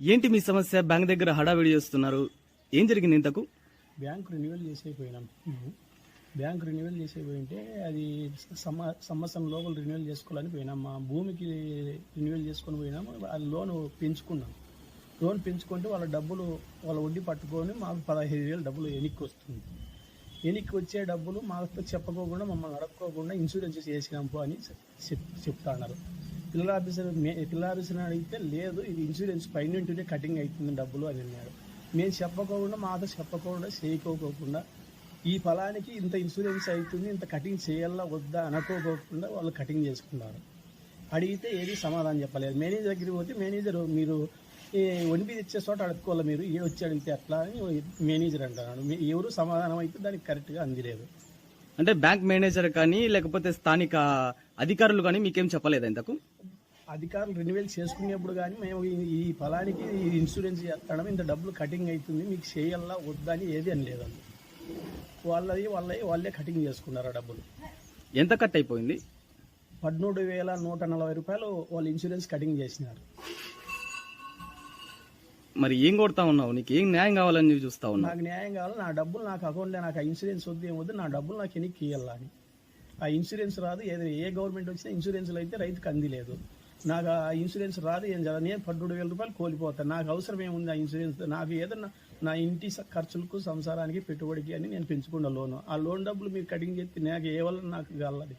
ఏంటి మీ సమస్య? బ్యాంక్ దగ్గర హడావిడి చేస్తున్నారు. ఏం జరిగింది ఇంతకు? బ్యాంక్ రెన్యువల్ చేసేపోయినాం. బ్యాంక్ రెన్యువల్ చేసేపోయింటే అది సంవత్సరం లోపల రెన్యువల్ చేసుకోవాలని పోయినాం. మా భూమికి రెన్యువల్ చేసుకొని పోయినాము ఆ లోన్ పెంచుకున్నాం. లోన్ పెంచుకుంటే వాళ్ళ డబ్బులు వాళ్ళ వడ్డీ పట్టుకొని మాకు పదహైదు వేలు డబ్బులు వెనక్కి వస్తుంది. వెనక్కి వచ్చే డబ్బులు మాకు చెప్పకోకుండా మమ్మల్ని అడగకోకుండా ఇన్సూరెన్స్ చేసినాం పో అని చెప్ చెప్తా అన్నారు పిల్లల ఆఫీసర్ మే పిల్లల ఆఫీసర్ అడిగితే లేదు ఇది ఇన్సూరెన్స్ పైన కటింగ్ అవుతుంది డబ్బులు అని అన్నాడు. మేము చెప్పకోకుండా మాతో చెప్పకుండా చేయకోకుండా ఈ ఫలానికి ఇంత ఇన్సూరెన్స్ అవుతుంది ఇంత కటింగ్ చేయాలా వద్దా అనుకోకోకుండా వాళ్ళు కటింగ్ చేసుకున్నారు. అడిగితే ఏది సమాధానం చెప్పలేదు. మేనేజర్ దగ్గరికి పోతే మేనేజర్ మీరు ఈ ఒంటి తెచ్చే చోట అడుక్కోవాలి మీరు ఏ వచ్చి అడిగితే అట్లా అని మేనేజర్ అంటున్నాడు. మీ- ఎవరు సమాధానం అయితే దానికి కరెక్ట్గా అందిలేదు. అంటే బ్యాంక్ మేనేజర్ కానీ లేకపోతే స్థానిక అధికారులు కానీ మీకేం చెప్పలేదు ఇంతకు? అధికారులు రెన్యువల్ చేసుకునేప్పుడు కానీ మేము ఈ- ఫలానికి ఇన్సూరెన్స్ చేస్తాడం ఇంత డబ్బులు కటింగ్ అవుతుంది మీకు చేయాలా వద్దా అని ఏది అని లేదండి వాళ్ళది వాళ్ళవి వాళ్ళే కటింగ్ చేసుకున్నారు ఆ డబ్బులు. ఎంత కట్ అయిపోయింది? పదమూడు వేల నూట నలభై రూపాయలు వాళ్ళు ఇన్సూరెన్స్ కటింగ్ చేసినారు. మరి ఏం కొడతా ఉన్నావు? నీకు ఏం న్యాయం కావాలని చూస్తా ఉన్నావు? నాకు న్యాయం కావాలి నా డబ్బులు నాకు అకౌంట్లో నాకు ఆ ఇన్సూరెన్స్ వద్దు ఏం వద్దు నా డబ్బులు నాకు ఎనికి ఇవ్వాలా అని. ఆ ఇన్సూరెన్స్ రాదు ఏదో ఏ గవర్నమెంట్ వచ్చినా ఇన్సూరెన్స్లో అయితే రైతుకు అందిలేదు. నాకు ఆ ఇన్సూరెన్స్ రాదు ఏం జరగదు. నేను పన్నెండు వేల రూపాయలు కోల్పోతాను నాకు అవసరం ఏముంది ఆ ఇన్సూరెన్స్? నాకు ఏదన్నా నా ఇంటి ఖర్చులకు సంసారానికి పెట్టుబడికి అని నేను పెంచుకున్న లోను. ఆ లోన్ డబ్బులు మీరు కటింగ్ చేస్తే నాకు ఏ వల్ల నాకు గల్లది